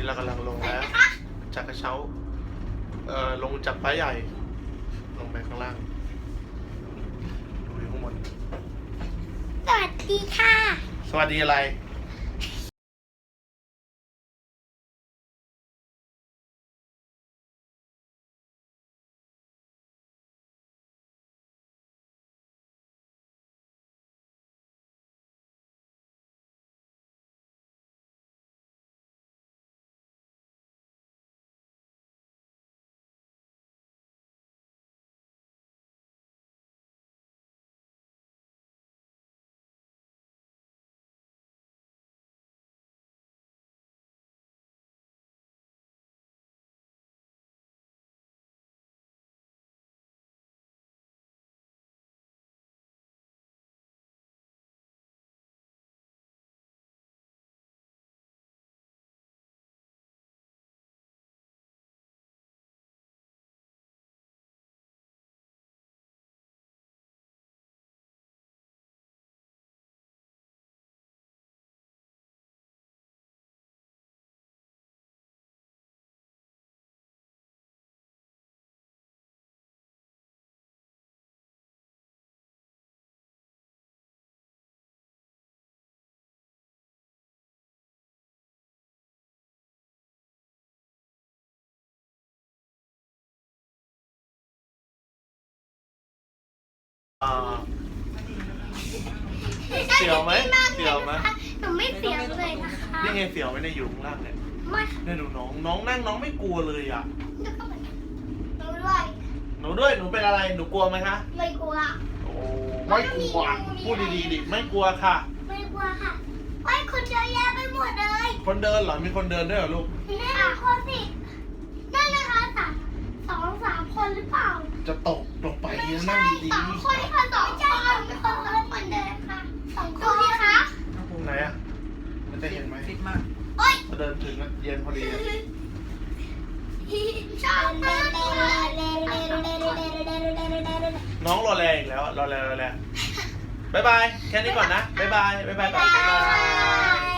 นี้เรากำลังลงแล้ว จากกระเช้า เอ่อ ลงจากป้ายใหญ่ ลงไปข้างล่าง ดูอยู่ข้างบน สวัสดีค่ะ สวัสดีอะไร อ่าเสียวไหมเสียวไหมหนูไม่เสียวเลยนะคะนี่ไงเสียวไม่ได้อยู่ข้างล่างเนี่ยไม่ค่ะเนี่ยดูน้องน้องนั่งน้องไม่กลัวเลยอะ หนูก็เหมือนกันหนูด้วยหนูด้วยหนูเป็นอะไรหนูกลัวไหมคะไม่กลัว โอ้ไม่กลัวพูดดีๆดิไม่กลัวค่ะ ไม่กลัวค่ะไอ้ยคนเยอะแยะไปหมดเลยคนเดินเหรอมีคนเดินด้วยเหรอลูก นี่ค่ะคนสินั่นนะคะสามสองสาม คนหรือเปล่าจะตกลงไปไม่นะใช่นั่งดีสองคนค่ะสองคนคนคนคนเดินค่ะสองคนดูสิคะๆไหนอะ มันจะเห็นไหมฟิตมาก โอ๊ยพอเดินถึงอะเย็นพอดีอะชอบมากเลยน้องรอแลอีกแล้วอะรอแลรอแลบายบาย แค่นี้ก่อนนะบายบายบายบายก่อนบ๊ายบาย